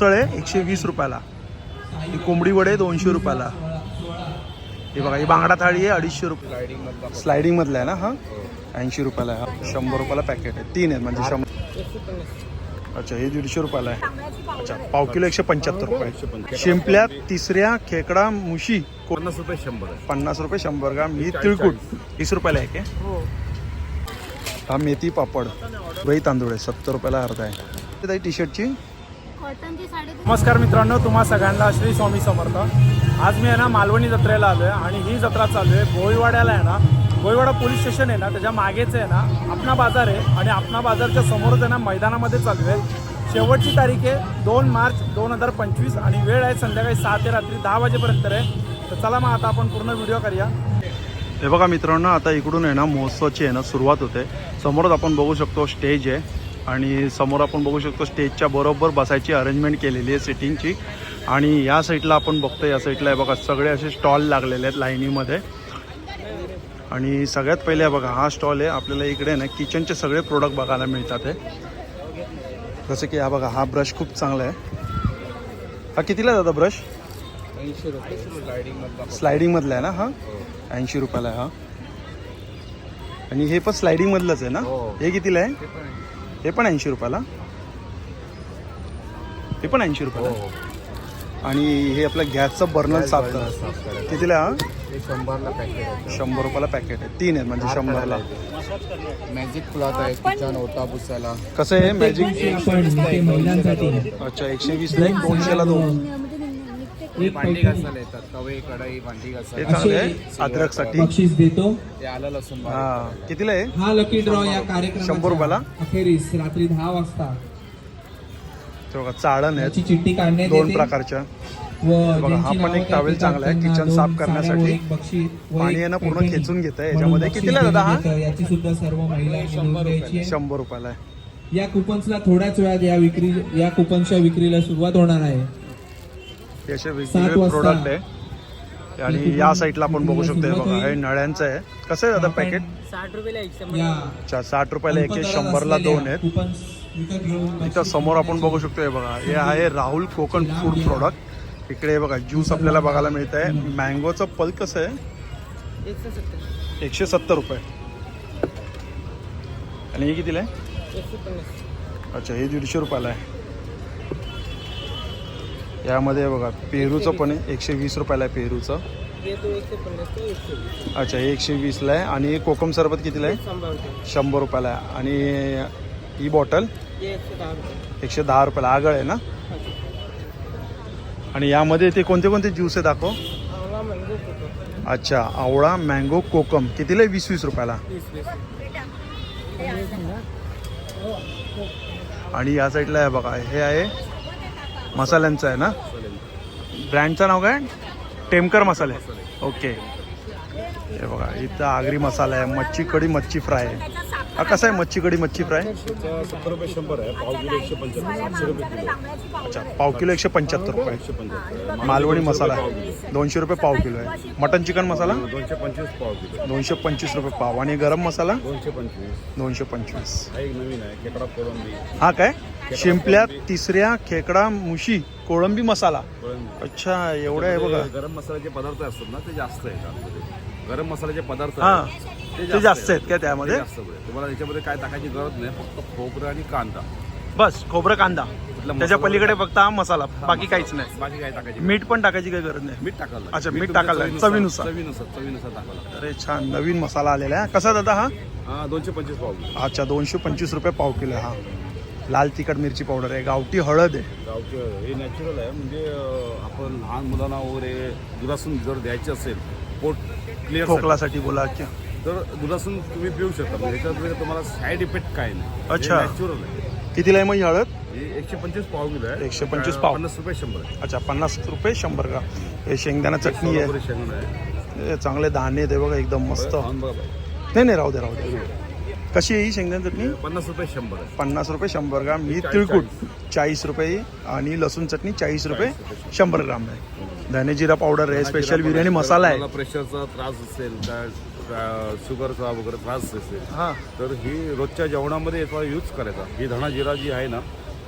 तळे एकशे वीस रुपयाला. ही कोंबडी वडे दोनशे रुपयाला. हे बघा ही बांगडा थाळी आहे अडीचशे रुपये. स्लायडिंग मधला आहे ना हा? ऐंशी रुपयाला आहे हा. शंभर रुपयाला पॅकेट आहे. तीन आहेत म्हणजे शंभर. अच्छा हे दीडशे रुपयाला आहे. अच्छा पाव किलो एकशे पंच्याहत्तर रुपये. शिंपल्या तिसऱ्या खेकडा मुशी पन्नास रुपये शंभर. आहे पन्नास रुपये शंभर ग्राम. ही तिळकुट वीस रुपयाला आहे के? हा. मेथी पापड. दही तांदूळ आहे. सत्तर रुपयाला अर्धा आहे. ताई टी शर्टची नमस्कार मित्रांनो तुम्हा सगळ्यांना श्री स्वामी समर्थ. आज मी आहे ना मालवणी जत्रेला आलो आहे आणि ही जत्रा चालू आहे. भोईवाड्याला आहे ना भोईवाडा पोलीस स्टेशन आहे ना त्याच्या मागेच आहे ना आपणा बाजार आहे आणि आपणा बाजारच्या समोरच आहे ना मैदानामध्ये चालू आहे. शेवटची तारीख आहे दोन मार्च दोन हजार पंचवीस आणि वेळ आहे संध्याकाळी सहा ते रात्री दहा वाजेपर्यंत आहे. तर चला मग आता आपण पूर्ण व्हिडिओ करूया. हे बघा मित्रांनो आता इकडून आहे ना महोत्सवाची आहे ना सुरुवात होते. समोरच आपण बघू शकतो स्टेज आहे. आणि समोर आपण बघू शकतो स्टेजच्या बरोबर बसायची अरेंजमेंट केलेली आहे सिटिंगची आणि या साईडला आपण बघतो या साईडला आहे बघा सगळे असे स्टॉल लागलेले आहेत लाईनीमध्ये. आणि सगळ्यात पहिले बघा हा स्टॉल आहे आपल्याला इकडे ना किचनचे सगळे प्रोडक्ट बघायला मिळतात आहे जसं की हा बघा हा ब्रश खूप चांगला आहे. हा कितीला दादा ब्रश ऐंशी रुपये स्लायडिंग मधला स्लायडिंग मधला आहे ना हा? ऐंशी रुपयाला आहे हा. आणि हे पण स्लायडिंग मधलंच आहे ना? हो. हे कितीला आहे? हे पण ऐंशी रुपयाला. हे पण ऐंशी रुपयाला. आहे. आणि हे आपलं गॅसचं बर्नर साफ करा. कितीला हा? हे शंभरला पॅकेट आहे. शंभर रुपयाला पॅकेट आहे. तीन आहेत म्हणजे शंभरला. मॅजिक क्लॉथ आहे किचन ओटा पुसायला कसं आहे मॅजिक अच्छा एकशे वीसला एक दोनशेला दोन. एक भांडी घासायला येतात तवे कढई भांडी हे घासायला चांगलं आहे. अद्रकसाठी बक्षीस देतो. ते आलं लसूण हा. कितीला आहे? हा लकी ड्रॉ या शंभर. रुपयाला? अखेरीस रात्री दहा वाजता. ते बघा चाळण याची चिठ्ठी काढण्यात दोन येते. प्रकारच्या. व बघा, हा पण नावं एक towel येतात चांगला आहे, त्यांना kitchen दोन साफ साड्या करण्यासाठी. व एक बक्षीस व पाणी आहे ना पूर्ण खेचून घेत आहे. म्हणून याच्यामध्ये बक्षीस कितीला दादा हा येतं. याची सुद्धा सर्व महिलांनी नोंद घ्यायची आहे. शंभर रुपयाला आहे. या कुपन्सला थोड्याच वेळात या विक्री या कुपन्सच्या विक्रीला सुरुवात होणार आहे. हे असे वेगवेगळे. प्रोडक्ट आहे. आणि या साईडला आपण बघू शकतो हे बघा हे नळ्यांचं आहे. कसं आहे दादा पॅकेट या. अच्छा साठ रुपयाला एक शंभरला दोन आहेत. इथं समोर आपण बघू शकतो हे बघा. हे आहे राहुल कोकण फूड प्रोडक्ट इकडे बघा ज्यूस आपल्याला बघायला मिळत आहे मँगोचं पल कसं आहे? एकशे सत्तर. रुपये. आणि हे कितीला आहे? अच्छा हे दीडशे रुपयाला आहे. यामध्ये बघा पेरूचं पण आहे एकशे वीस रुपयाला आहे पेरूचं. अच्छा हे एकशे वीसला आहे. आणि कोकम सरबत कितीला आहे? शंभर रुपयाला आहे. आणि ही बॉटल? एकशे दहा रुपयाला आगळ आहे ना? आणि यामध्ये ते कोणते कोणते ज्यूस आहे दाखव? अच्छा आवळा मँगो कोकम. कितीला आहे? वीस वीस रुपयाला. आणि या साईडला आहे बघा हे आहे मसाल्यांचं आहे ना? ब्रँडचं नाव काय? टेमकर मसाले. ओके. हे बघा इथं आगरी मसाला आहे मच्छी कढी मच्छी फ्राय. आहे हा कसा आहे मच्छी कढी मच्छी फ्राय? सत्तर रुपये शंभर आहे. पाव किलो एकशे पंच्याहत्तर. सातशे रुपये किलो अच्छा पाव किलो एकशे पंच्याहत्तर रुपये. एकशे पंच्याहत्तर. मालवणी मसाला. दोनशे रुपये पाव किलो आहे. Mutton chicken masala? दोनशे पंचवीस पाव किलो दोनशे पंचवीस रुपये पाव. आणि गरम मसाला? दोनशे पंचवीस. दोनशे पंचवीस. हा एक नवीन आहे. खेकडा कोळंबी. हा काय? शिंपल्या तिसऱ्या खेकडा मुशी कोळंबी मसाला. अच्छा एवढं आहे बघा. गरम मसाल्याचे पदार्थ असतात ना ते जास्त त्यामध्ये. गरम मसाल्याचे पदार्थ हा. ते जास्त आहेत का त्यामध्ये? जास्त. तुम्हाला त्याच्यामध्ये काय टाकायची गरज नाही फक्त खोबरं आणि कांदा. बस खोबरं कांदा. मसाला त्याच्या पलीकडे फक्त हा मसाला बाकी काहीच नाही. बाकी काय टाकायची मीठ पण टाकायची काही गरज नाही. मीठ टाकायला लागेल. अच्छा, मीठ तुमच्या टाकायला लागेल. चवीनुसार. चवीनुसार. चवीनुसार टाकावं लागेल. अरे छान नवीन मसाला आलेला आहे. कसा दादा हा? हा दोनशे पंचवीस पाव किलो. अच्छा दोनशे पंचवीस रुपये पाव किलो आहे हा. लाल तिखट मिरची पावडर आहे. गावठी हळद आहे. गावचे हे नॅचरल आहे. म्हणजे अं, आपण लहान मुलांना वगैरे दुधासून जर द्यायचे असेल पोट क्लिअर खोकलासाठी बोला की. तर दुधासून तुम्ही पिऊ शकता म्हणजे ह्याच्यात तुम्हाला साईड इफेक्ट काय नाही. अच्छा. नॅचरल आहे. कितीला आहे मग ही हळद? हे एकशे पंचवीस पाव किलो आहे. 125 पाव. पन्नास रुपये शंभर आहे. अच्छा पन्नास रुपये शंभर ग्राम. हे शेंगदाणा चटणी आहे. सोलापुरी शेंगदाणा आहे. हे चांगले दाणे ते बघा एकदम मस्त. खाऊन बघा बाई. नाही नाही राहू दे राहू दे. कशी आहे ही शेंगदाणा चटणी? पन्नास रुपये शंभर आहे. पन्नास रुपये शंभर ग्राम. ही तिळकुट. चाळीस. रुपये आणि लसूण चटणी चाळीस रुपये शंभर. ग्राम आहे. धने जिरा पावडर आहे स्पेशल बिर्याणी मसाला आहे. प्रेशरचा त्रास असेल काय शुगरचा वगैरे त्रास असेल हां. तर ही रोजच्या जेवणामध्ये याचा यूज करायचा. ही धणा जिरा जी आहे ना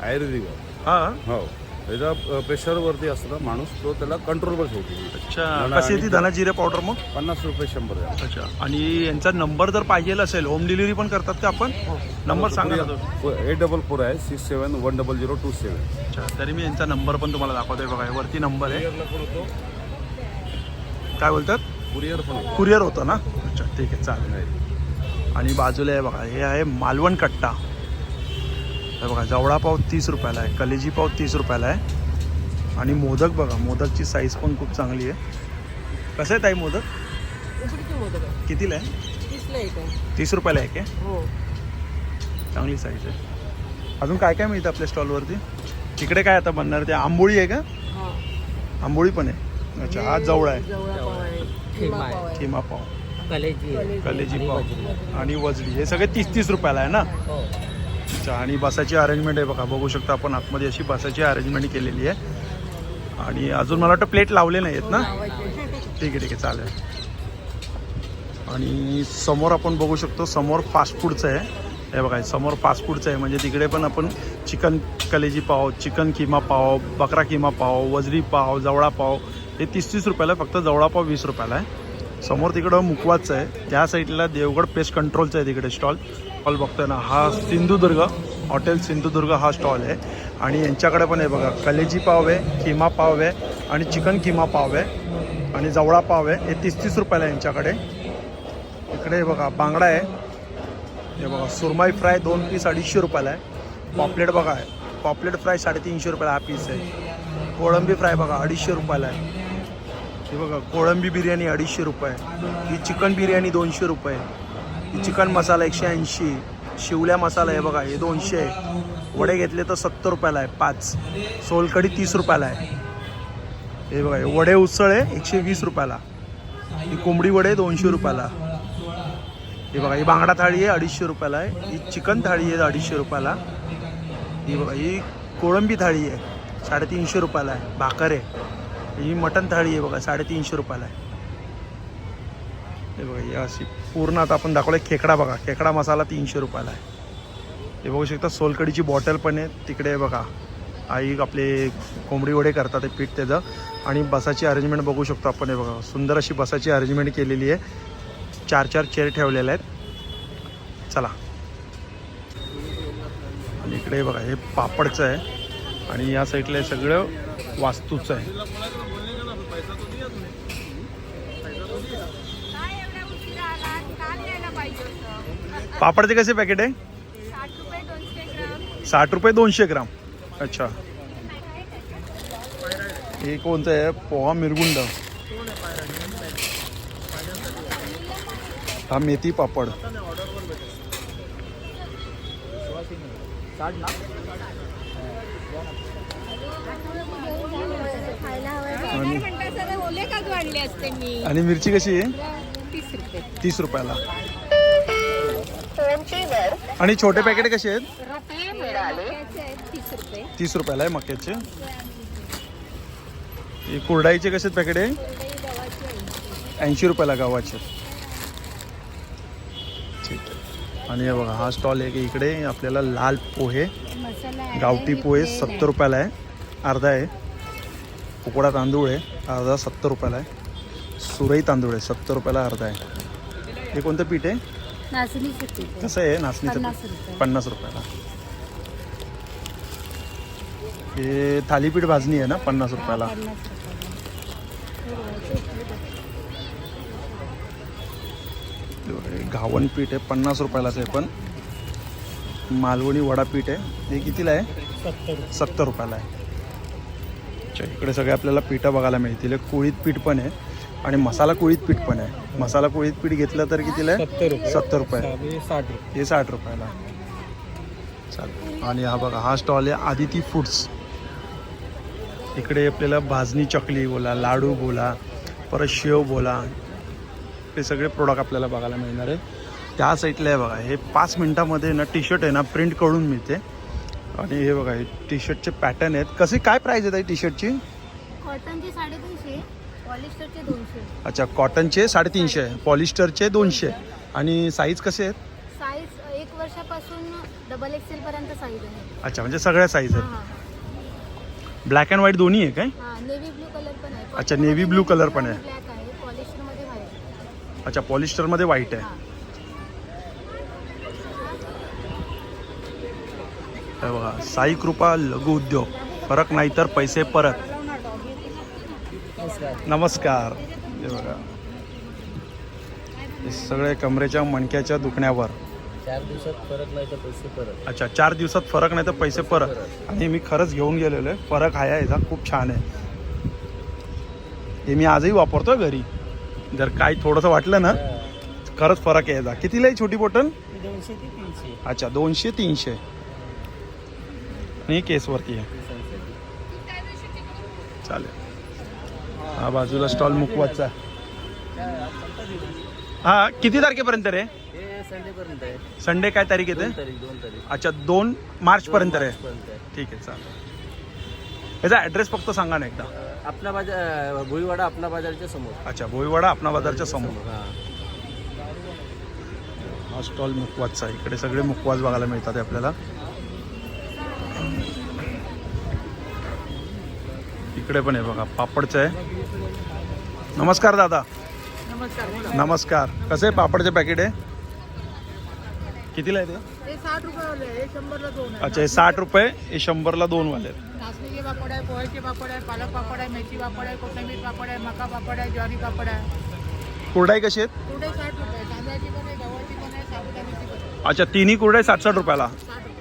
आयुर्वेदिक आहे. हां. हो. त्याच्या प्रेशरवरती असतो माणूस तो त्याला कंट्रोलवर ठेवतो. अच्छा. कशी आहे ती आणि- धना जिरे पावडर मग? पन्नास रुपये शंभर अच्छा. आणि यांचा नंबर जर पाहिजे असेल होम डिलिव्हरी पण करतात का आपण? नंबर सांगा ना तो. एट डबल फोर आहे six seven one double zero two seven अच्छा. तरी मी यांचा नंबर पण तुम्हाला दाखवतोय बघा. हे वरती नंबर आहे. काय बोलतात? कुरिअर पण कुरिअर होतं ना? अच्छा ठीक आहे चालेल. आणि बाजूला आहे बघा हे आहे मालवण कट्टा. हे बघा जवळा पाव तीस रुपयाला आहे कलेजी पाव तीस रुपयाला आहे. आणि मोदक बघा मोदकची साईज पण खूप चांगली आहे. कसं आहे ताई मोदक? कितीला आहे? तीस रुपयाला आहे? काय हो. चांगली साईज आहे. अजून काय काय मिळतं आपल्या स्टॉलवरती तिकडे काय आता बनणार ते आंबोळी आहे का? हा. आंबोळी पण आहे. अच्छा हा जवळ आहे. आहे. किमा पाव आहे किमा पाव कलेजी. कलेजी पाव. आणि वजडी हे सगळे तीस तीस रुपयाला आहे ना? हो. अच्छा आणि बसाची अरेंजमेंट आहे बघा. बघू शकता आपण आतमध्ये अशी बसाची अरेंजमेंट केलेली आहे. आणि अजून मला वाटतं प्लेट लावले नाही आहेत ना? ठीक आहे ठीक आहे. चालेल. आणि समोर आपण बघू शकतो समोर फास्ट फूडचं आहे. हे बघा हे समोर फास्ट फूडचं आहे. म्हणजे तिकडे पण आपण चिकन कलेजी पाव चिकन किमा पाव बकरा किमा पाव वजरी पाव जवळा पाव हे तीस तीस रुपयाला आहे फक्त जवळपास वीस रुपयाला आहे. समोर तिकडं मुकवाचं आहे. त्या साईडला देवगड पेस्ट कंट्रोलचं आहे तिकडे स्टॉल. स्टॉल बघतोय ना हा सिंधुदुर्ग हॉटेल सिंधुदुर्ग हा स्टॉल आहे. आणि यांच्याकडे पण आहे बघा कलेजी पाव आहे किमा पाव आहे आणि चिकन किमा पाव आहे. आणि जवळा पाव आहे. हे तीस तीस रुपयाला आहे यांच्याकडे. इकडे बघा बांगडा आहे. हे बघा सुरमाई फ्राय दोन पीस अडीचशे रुपयाला आहे. पॉपलेट बघा आहे पॉपलेट फ्राय साडेतीनशे रुपयाला हा पीस आहे. कोळंबी फ्राय बघा अडीचशे रुपयाला आहे. हे बघा कोळंबी बिर्याणी अडीचशे रुपये. ही चिकन बिर्याणी दोनशे रुपये. ही चिकन मसाला एकशे ऐंशी. शिवल्या मसाला आहे बघा हे दोनशे आहे. वडे घेतले तर सत्तर रुपयाला आहे पाच. सोलकढी तीस रुपयाला आहे. हे बघा हे वडे उसळ आहे एकशे वीस रुपयाला. ही कोंबडी वडे दोनशे रुपयाला. हे बघा ही बांगडा थाळी आहे अडीचशे रुपयाला आहे. ही चिकन थाळी आहे अडीचशे रुपयाला. ही बघा ही कोळंबी थाळी आहे साडेतीनशे रुपयाला आहे. भाकर आहे. ही मटन थाळी आहे बघा साडेतीनशे रुपयाला आहे. हे बघा ही अशी पूर्ण आता आपण दाखवलं खेकडा बघा खेकडा मसाला तीनशे रुपयाला आहे. हे बघू शकता सोलकडीची बॉटल पण आहे. तिकडे बघा आई आपले कोंबडी वडे करतात ते पीठ त्याचं. आणि बसाची अरेंजमेंट बघू शकतो आपण हे बघा सुंदर अशी बसाची अरेंजमेंट केलेली आहे. चार चार चेअर ठेवलेल्या आहेत. चला. आणि इकडे बघा हे पापडचं आहे. आणि या साईडला सगळं वास्तूचं आहे. पापडचे कसे पॅकेट आहे? साठ रुपये दोनशे ग्राम. साठ अच्छा. हे कोणतं आहे? पोहा मिरगुंड. हा मेथी पापड. खायला आणि म्हणता सर ओले का वाढले असते मी आणि मिरची कशी आहे? तीस रुपये. तीस रुपयाला. आणि छोटे पॅकेट कसे आहेत? आहेत तीस रुपये. तीस रुपयाला आहे मक्याचे. हे कुरडाईचे कसे पॅकेट आहे ऐंशी. रुपयाला गावाचे ठीक आहे. आणि हे बघा हा स्टॉल आहे की इकडे. आपल्याला लाल पोहे मसाला आहे, गावठी पोहे सत्तर रुपयाला आहे. अर्धा आहे. उकडा तांदूळ आहे अर्धा सत्तर रुपयाला आहे. सुरई तांदूळ आहे सत्तर रुपयाला अर्धा आहे. हे कोणतं पीठ आहे? नाचणीचं पीठ आहे. कसं आहे? नाचणीचं पन्नास पीठ रुपये. पन्नास रुपयाला. हे थालीपीठ भाजणी आहे ना पन्नास रुपयाला. हे घावन पीठ आहे पन्नास रुपयालाच आहे पण. मालवणी वडा पीठ आहे. हे कितीला आहे? सत्तर रुपयाला आहे. अच्छा इकडे सगळे आपल्याला पिठं बघायला मिळतील. कुळीत पीठ पण आहे आणि मसाला कुळीत पीठ पण आहे. मसाला कुळीत पीठ घेतलं तर कितीला आहे? सत्तर रुपये. हे साठ रुपयाला. चालेल. आणि हा बघा हा स्टॉल आहे आदिती फूड्स इकडे आपल्याला भाजणी चकली बोला लाडू बोला परत शेव बोला हे सगळे प्रोडक्ट आपल्याला बघायला मिळणार आहे त्या साईडला आहे बघा हे पाच मिनटामध्ये ना टी शर्ट आहे ना प्रिंट करून मिळते. आणि हे बघा हे टी शर्टचे पॅटर्न आहेत. कसे काय प्राईज आहे टी शर्टची कॉटनचे साडेतीनशे पॉलिस्टरचे दोनशे. अच्छा कॉटनचे साडेतीनशे पॉलिस्टरचे दोनशे. आणि साईज कसे आहेत? साईज एक वर्षापासून डबल एक्सेल पर्यंत साईज आहे. अच्छा म्हणजे सगळ्या साईज आहेत. ब्लॅक अँड व्हाईट दोन्ही आहे काय? हा नेव्ही ब्लू कलर पण आहे. अच्छा, navy blue color पण आहे. ब्लॅक आहे पॉलिस्टरमध्ये व्हाईट अच्छा पॉलिस्टरमध्ये व्हाईट आहे. बघा साई कृपा लघु उद्योग. फरक नाही तर पैसे परत. नमस्कार. हे बघा. हे सगळे कमरेच्या मणक्याच्या दुखण्यावर. चार दिवसात फरक नाही तर पैसे परत. अच्छा चार दिवसात फरक नाही तर पैसे परत. आणि मी खरंच घेऊन गेलेलो आहे. फरक आहे याचा. खूप छान आहे. हे मी आजही वापरतोय घरी. जर काही थोडंसं वाटलं ना खरंच फरक आहे याचा. कितीला आहे छोटी बॉटल? दोनशे ते तीनशे. अच्छा दोनशे तीनशे. ही केसवरती आहे. चालेल. हा बाजूला स्टॉल मुकवाचा हा किती तारखेपर्यंत रे? हे संडे काय तारीख येते अच्छा दोन मार्च पर्यंत आहे. ठीक आहे चालेल. याचा ॲड्रेस फक्त सांगा ना एकदा. आपला बाजार भुईवाडा आपला बाजारच्या समोर. अच्छा भोईवाडा आपणा बाजारच्या समोर. हा. स्टॉल मुकवाजचा इकडे सगळे मुकवाज बघायला मिळतात आपल्याला. इकडे पण आहे बघा पापडचं आहे. नमस्कार दादा. नमस्कार. कसं आहे पापडचे पॅकेट आहे? कितीला आहे ते? साठ रुपये अच्छा हे साठ रुपये हे शंभरला दोन वाले आहेत. नाचणीचे पापड आहे पापड आहे पालक पापड आहे मेथी पापड आहे कोथिंबीर पापड आहे मका पापड आहे ज्वारी पापड आहे. कुरडाई कशी आहेत? कुठे साठ रुपये तांदळाची पण आहे गव्हाची पण आहे साबुदाण्याची पण आहे. अच्छा तिन्ही कुरडाई साठ साठ रुपयाला.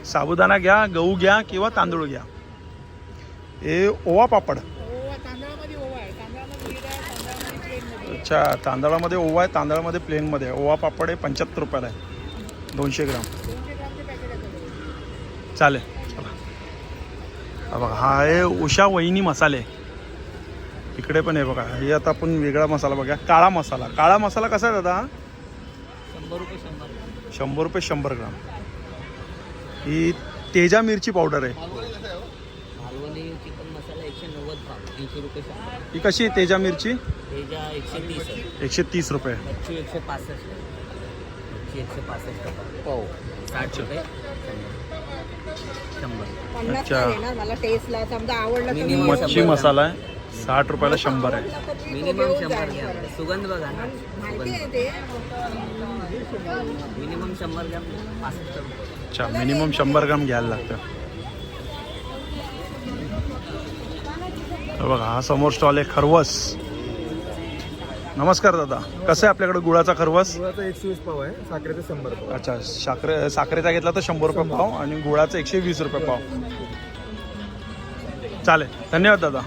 साबुदाणा घ्या गहू घ्या किंवा तांदूळ घ्या. हे ओवा पापड. अच्छा तांदळामध्ये ओवा आहे तांदळामध्ये प्लेनमध्ये आहे. ओवा पापड आहे पंच्याहत्तर रुपयाला आहे. दोनशे ग्राम. चालेल. चला. हा बघा हा आहे उषा वहिनी मसाले. इकडे पण आहे बघा हे आता आपण वेगळा मसाला बघा काळा मसाला. काळा मसाला कसा आहे दादा? शंभर रुपये शंभर शंभर रुपये शंभर ग्राम. ही तेजा मिरची पावडर आहे. मालवणी चिकन मसाला एकशे नव्वद पाव तीनशे रुपये शंभर ही कशी आहे तेजा मिरची? तेजा एकशे तीस आहे. एकशे तीस रुपये. मच्छी एकशे पासष्ट एकशे पासष्ट पाव साठ रुपये. अच्छा. मला टेस्टला समजा आवडलं मच्छी मसाला आहे. साठ रुपयाला शंभर आहे. मिनिमम शंभर ग्रॅम. सुगंध बघा ना. माहिती आहे सुगंध ते. मिनिमम शंभर ग्रॅम पासष्ट रुपये. अच्छा मिनिमम शंभर ग्राम घ्यायला लागतं. हे बघा हा समोर स्टॉल आहे खरवस. नमस्कार दादा कसं आहे आपल्याकडे गुळाचा खरवस? गुळाचा एकशे वीस पाव आहे साखरेचा शंभर पाव. अच्छा साखरे साखरेचा घेतला तर शंभर रुपये पाव आणि गुळाचा एकशे वीस रुपये पाव. चालेल धन्यवाद दादा.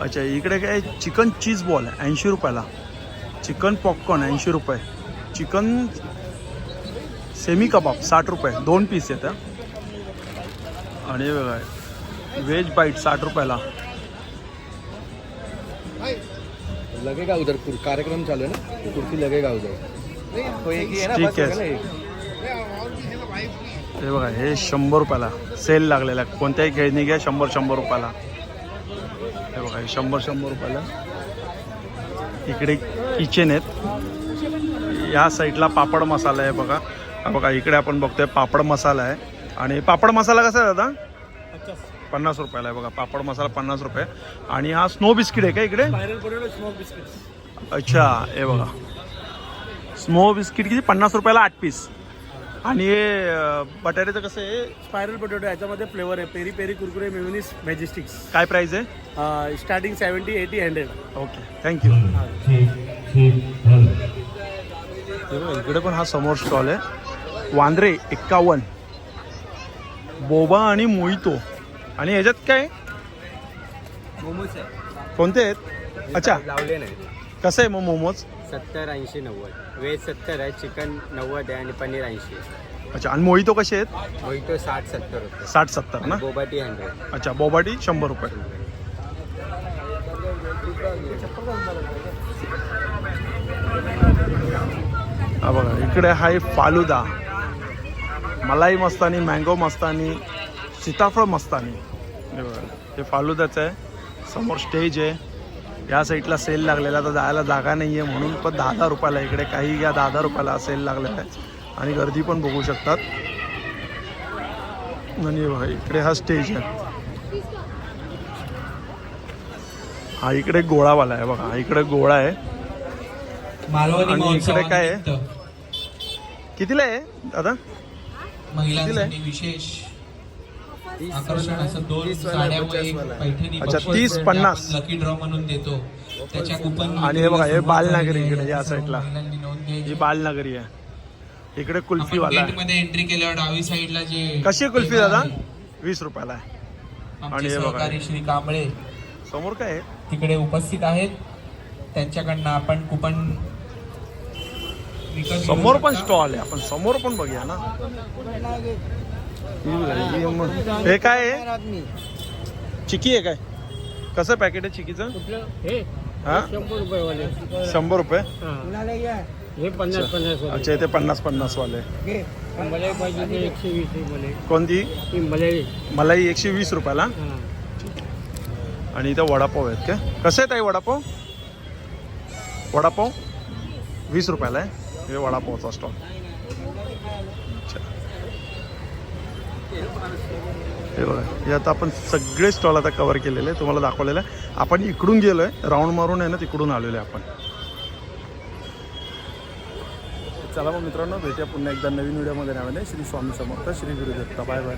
अच्छा इकडे काय चिकन चीज बॉल आहे ऐंशी रुपयाला. चिकन पॉपकॉर्न ऐंशी रुपये. चिकन सेमी कबाब साठ रुपये. दोन पीस येतं आणि हे बघा व्हेज बाईट साठ रुपयाला. लगेगा उधर? कुर- कार्यक्रम चालू है ना? कुर्सी लगेगा उधर? तो एक ना ठीक बस है। बघा हे शंभर रुपयाला. सेल लागलेला आहे. कोणत्याही खेळणी घ्या शंभर शंभर रुपयाला. हे बघा हे शंभर शंभर रुपयाला. इकडे किचन आहेत. या साईडला पापड मसाला आहे बघा. हा बघा इकडे आपण बघतोय पापड मसाला आहे. आणि पापड मसाला कसा आहे दादा? पन्नास रुपयाला आहे बघा पापड मसाला पन्नास रुपये. आणि हा स्नो बिस्किट आहे का इकडे? स्मोक बिस्किट अच्छा हे बघा. स्नो बिस्किट किती? पन्नास रुपयाला आठ पीस आणि हे बटाट्याचं कसं आहे? स्पायरल पोटॅटो याच्यामध्ये फ्लेवर आहे. पेरी पेरी कुरकुरे मेयोनीज मॅजेस्टिक्स काय प्राईस आहे? Starting seventy eighty hundred okay thank you इकडे पण हा समोर स्टॉल आहे. वांद्रे एक्कावन्न. बोबा आणि मोहितो. आणि ह्याच्यात काय? मोमोज आहे. कोणते आहेत? अच्छा. लावले नाही. कसं आहे मग मोमोज? सत्तर ऐंशी नव्वद. व्हेज सत्तर आहे चिकन नव्वद आहे आणि पनीर ऐंशी अच्छा आणि मोहितो कसे आहेत? मोहितो साठ सत्तर रुपये. साठ सत्तर ना? बोबाटी हंड्रेड अच्छा बोबाटी शंभर रुपये. हा बघा इकडे आहे फालुदा. मलाई मस्तानी मँगो मस्तानी सीताफळ मस्तानी. हे बघा हे फालुदाचं आहे. समोर स्टेज आहे. या साईडला सेल लागलेला तर जायला जागा नाही आहे म्हणून पण दहा दहा रुपयाला इकडे काही या दहा दहा रुपयाला सेल लागलेला आहे. आणि गर्दी पण बघू शकतात. आणि बघा इकडे हा स्टेज आहे. हा इकडे गोळावाला आहे बघा हा इकडे गोळा आहे. आणि इकडे काय आहे? कितीला आहे? दादा? महिलांसाठी विशेष आकर्षण असं दोन साड्या व एक पैठणी अच्छा, बक्षीस 30, जे 50. आपण लकी ड्रॉ म्हणून देतो. त्याच्या कुपन आणि हे बघा, हे बालनगरी इकडे या. साईडला. ही घ्यायची. बालनगरी आहे. इकडे आहे गेटमध्ये एंट्री केल्यावर डावी साईडला जे कशी कुल्फी दादा? वीस रुपयाला आहे. आणि हे बघा. श्री कांबळे समोर काय तिकडे उपस्थित आहेत. त्यांच्याकडनं आपण कुपन समोर पण. स्टॉल आहे. आपण समोर पण बघूया ना. ही हे काय आहे? चिकी आहे काय? कसं पॅकेट आहे चिकीचं? हा? शंभर रुपये? हे पन्नास पन्नास अच्छा इथे पन्नास पन्नास वाले. कोणती? मलाई मलाई एकशे वीस रुपयाला? आणि इथं वडापाव आहेत काय? कसं आहे ताई वडापाव? वडापाव? वीस रुपयाला आहे. हे वडापावचा स्टॉल अच्छा. हे बघा हे आता आपण सगळे स्टॉल आता कवर केलेले आहे तुम्हाला दाखवलेलं आहे. आपण इकडून गेलो आहे राऊंड मारून आहे ना तिकडून आलेलो आहे आपण. चला मग मित्रांनो भेटूया पुन्हा एकदा नवीन व्हिडिओमध्ये नव्याने श्री स्वामी समर्थ श्री गुरुदत्ता. Bye bye.